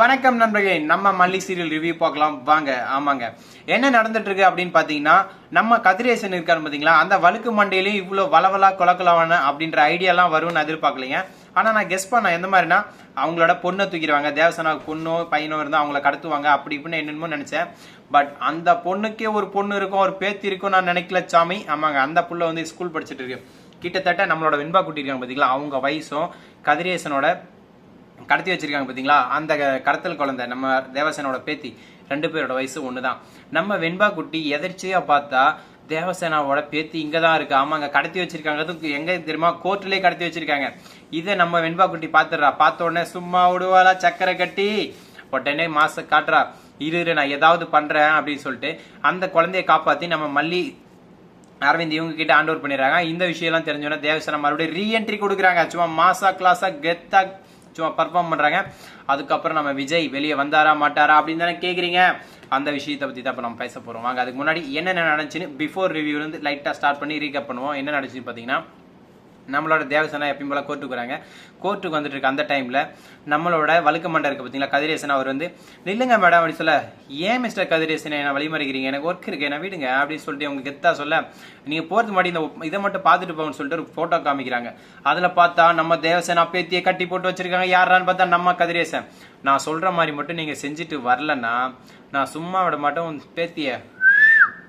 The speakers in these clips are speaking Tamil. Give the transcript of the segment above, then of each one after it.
வணக்கம் நண்பர்களே நம்ம மல்லி சீரியல் ரிவ்யூ பார்க்கலாம். வாங்க ஆமாங்க. என்ன நடந்துட்டு இருக்கு அப்படின்னு பாத்தீங்கன்னா நம்ம கதிரேசன் இருக்காரு பாத்தீங்களா அந்த வழுக்கு மண்டையிலையும் இவ்வளவு வளவலா கொலக்கலவான அப்படின்ற ஐடியாலாம் வரும்னு எதிர்பார்க்கலைங்க. ஆனா நான் கெஸ் பண்ண எந்த மாதிரினா அவங்களோட பொண்ணை தூக்கிடுவாங்க. தேவசனா பொண்ணோ பையனோ இருந்தா அவங்கள கடத்துவாங்க அப்படி இப்படின்னு என்னென்னமோ நினைச்சேன். பட் அந்த பொண்ணுக்கே ஒரு பொண்ணு இருக்கும் ஒரு பேத்தி இருக்கும் நான் நினைக்கல சாமி. ஆமாங்க அந்த புள்ள வந்து ஸ்கூல் படிச்சுட்டு இருக்கு. கிட்டத்தட்ட நம்மளோட வெண்பா குட்டி இருக்காங்க பாத்தீங்களா அவங்க வயசும் கதிரேசனோட கடத்தி வச்சிருக்காங்க பார்த்தீங்களா அந்த கடத்தல் குழந்தை நம்ம தேவசேனோட பேத்தி ரெண்டு பேரோட வயசு தான் நம்ம வெண்பா குட்டி எதிர்ச்சியா பார்த்தா தேவசேனாவோட பேத்தி இங்கே தான் இருக்கு. ஆமாங்க கடத்தி வச்சிருக்காங்க அதுக்கு எங்கே தெரியுமா? கோர்ட்லேயே கடத்தி வச்சிருக்காங்க. இதை நம்ம வெண்பா குட்டி பார்த்துடுறா பார்த்த உடனே சும்மா விடுவாளா சக்கரை கட்டி? உடனே மாச காட்டுறா. இரு இரு, நான் ஏதாவது பண்ணுறேன் அப்படின்னு சொல்லிட்டு அந்த குழந்தைய காப்பாற்றி நம்ம மல்லி அரவிந்த் இவங்க கிட்ட ஹேண்ட் ஓவர் பண்ணிடுறாங்க. இந்த விஷயம்லாம் தெரிஞ்சோன்னா தேவசேனா மறுபடியும் ரீஎன்ட்ரி கொடுக்குறாங்க. சும்மா மாசா கிளாஸா கெத்தா சும்மா பர்ஃபார்ம் பண்ணுறாங்க அதுக்கப்புறம் நம்ம விஜய் வெளியே வந்தாரா மாட்டாரா அப்படின்னு தானே கேட்குறீங்க அந்த விஷயத்தை பற்றி தான் இப்போ நம்ம பேச போகிறோம் வாங்க அதுக்கு முன்னாடி என்னென்ன நடந்துச்சுன்னு பிஃபோர் ரிவ்யூ வந்து ஸ்டார்ட் பண்ணி ரீகப் பண்ணுவோம். என்ன நடந்துச்சுன்னு பார்த்தீங்கன்னா நம்மளோட தேவசனா எப்பயும் போல கோர்ட்டுக்கு வராங்க. கோர்ட்டுக்கு வந்துட்டு இருக்க அந்த டைம்ல நம்மளோட வழுக்க மண்டை இருக்குது பார்த்தீங்களா கதிரேசன் அவர் வந்து நில்லுங்க மேடம் அப்படின்னு சொல்ல ஏன் மிஸ்டர் கதிரேசன் என்ன வழிமறிக்கிறீங்க? எனக்கு ஒர்க் இருக்கு. என்ன விடுங்க அப்படின்னு சொல்லிட்டு அவங்க கெத்தா சொல்ல நீங்க போகிறது முன்னாடி இந்த இதை மட்டும் பார்த்துட்டு போங்கன்னு சொல்லிட்டு ஒரு போட்டோ காமிக்கிறாங்க. அதுல பார்த்தா நம்ம தேவசேனா பேத்தியை கட்டி போட்டு வச்சிருக்காங்க. யாரான்னு பார்த்தா நம்ம கதிரேசன். நான் சொல்ற மாதிரி மட்டும் நீங்க செஞ்சுட்டு வரலன்னா நான் சும்மா விட மாட்டேன். பேத்தியை பேத்திய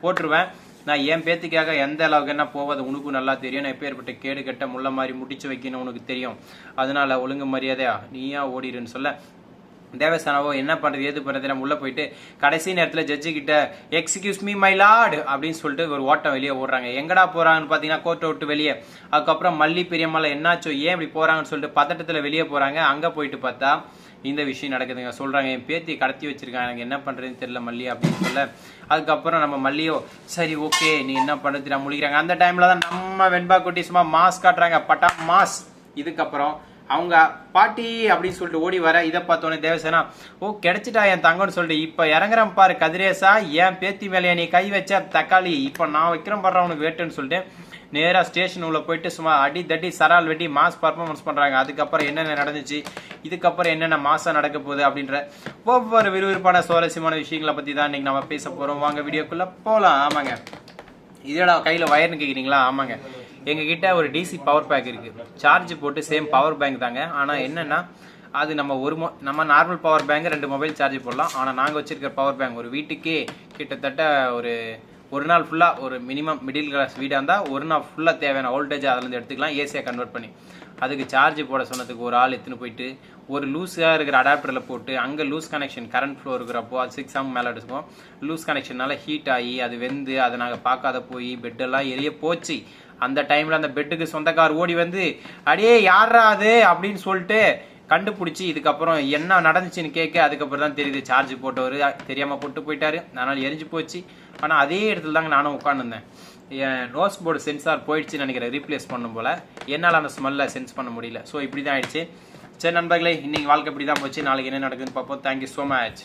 போட்டுருவேன். நான் என் பேத்திக்காக எந்த அளவுக்கு என்ன போவது உனக்கும் நல்லா தெரியும். நான் எப்பேற்பட்ட கேடு கட்ட முள்ள மாதிரி முடிச்சு வைக்கணும் உனக்கு தெரியும். அதனால ஒழுங்கு மரியாதையா நீயா ஓடிடுன்னு சொல்ல. தேவஸ்தானாவோ என்ன பண்றது ஏது பண்றது நம்ம உள்ள போயிட்டு கடைசி நேரத்துல ஜட்ஜு கிட்ட எக்ஸ்கியூஸ் மீ மை லார்டு அப்படின்னு சொல்லிட்டு ஒரு ஓட்டம் வெளியே ஓடுறாங்க. எங்கடா போறாங்கன்னு பாத்தீங்கன்னா கோர்ட்டை விட்டு வெளியே. அதுக்கப்புறம் மல்லி பெரியம்மால என்னாச்சோ ஏன் இப்படி போறாங்கன்னு சொல்லிட்டு பதட்டத்துல வெளியே போறாங்க. அங்க போயிட்டு பார்த்தா இந்த விஷயம் நடக்குதுங்க. சொல்றாங்க என் பேத்தி கடத்தி வச்சிருக்காங்க எனக்கு என்ன பண்றதுன்னு தெரியல மல்லி அப்படின்னு சொல்ல அதுக்கப்புறம் நம்ம மல்லியோ சரி ஓகே நீ என்ன பண்றது நான் முழிக்கிறாங்க. அந்த டைம்ல தான் நம்ம வெண்பா குட்டி சும்மா மாஸ் காட்டுறாங்க. பட்டா மாஸ் இதுக்கப்புறம் அவங்க பாட்டி அப்படின்னு சொல்லிட்டு ஓடி வர இதை பார்த்தோன்னே தேவசேனா ஓ கிடைச்சிட்டா என் தங்கம்னு சொல்லிட்டு இப்போ இறங்குறேன் பாரு கதிரேசா. என் பேத்தி மேலேயே நீ கை வச்ச தக்காளி இப்போ நான் வைக்கிறேன் பாடுற உனக்கு வேட்டுன்னு சொல்லிட்டு நேராக ஸ்டேஷன் உள்ள போயிட்டு சும்மா அடி தட்டி சரால் வெட்டி மாஸ் பர்ஃபார்மன்ஸ் பண்ணுறாங்க அதுக்கப்புறம் என்னென்ன நடந்துச்சு? இதுக்கப்புறம் என்னென்ன மாசம் நடக்க போகுது அப்படின்ற ஒவ்வொரு விறுவிறுப்பான சுவாரஸ்யமான விஷயங்களை பற்றி தான் இன்றைக்கி நம்ம பேச போகிறோம் வாங்க வீடியோக்குள்ளே போகலாம் ஆமாங்க. இதோட கையில் வயர்னு கேட்குறீங்களா ஆமாங்க. எங்ககிட்ட ஒரு டிசி பவர் பேங்க் இருக்குது சார்ஜ் போட்டு சேம் பவர் பேங்க் தாங்க. ஆனால் என்னென்னா அது நம்ம ஒரு மொ நம்ம நார்மல் பவர் பேங்க் ரெண்டு மொபைல் சார்ஜ் போடலாம். ஆனால் நாங்கள் வச்சுருக்க பவர் பேங்க் ஒரு வீட்டுக்கே கிட்டத்தட்ட ஒரு ஒரு நாள் ஃபுல்லாக ஒரு மினிமம் மிடில் கிளாஸ் வீடாக இருந்தால் ஒரு நாள் ஃபுல்லாக தேவையான வோல்டேஜ் அதுலேருந்து எடுத்துக்கலாம் ஏசியாக கன்வெர்ட் பண்ணி. அதுக்கு சார்ஜ் போட சொன்னதுக்கு ஒரு ஆள் எடுத்துன்னு போயிட்டு ஒரு லூஸாக இருக்கிற அடாப்டரில் போட்டு அங்கே லூஸ் கனெக்ஷன் கரண்ட் ஃப்ளோ இருக்கிறப்போ அது சிக்ஸ் ஆம் மேலே எடுத்துக்கும் லூஸ் கனெக்ஷனால ஹீட் ஆகி அது வெந்து அதை நாங்கள் பார்க்காத போய் பெட்டெல்லாம் எரிய போச்சு. அந்த டைமில் அந்த பெட்டுக்கு சொந்தக்கார் ஓடி வந்து அடே யாரா அது? அப்படின்னு சொல்லிட்டு கண்டுபிடிச்சி இதுக்கப்புறம் என்ன நடந்துச்சுன்னு கேட்க அதுக்கப்புறம் தான் தெரியுது. சார்ஜ் போட்டவர் தெரியாமல் போட்டு போயிட்டாரு. அதனால் எரிஞ்சு போச்சு. ஆனால் அதே இடத்துல தாங்க நானும் உட்காந்துருந்தேன் என் நோஸ் போர்டு சென்சார் போயிடுச்சுன்னு நினைக்கிறேன். ரீப்ளேஸ் பண்ணும் போல. என்னால் அந்த ஸ்மெல்லை சென்ஸ் பண்ண முடியல. ஸோ இப்படி தான் ஆயிடுச்சு. சரி நண்பர்களே இன்னைக்கு வாழ்க்கை இப்படி தான் போச்சு. நாளைக்கு என்ன நடக்குதுன்னு பார்ப்போம். Thank you so much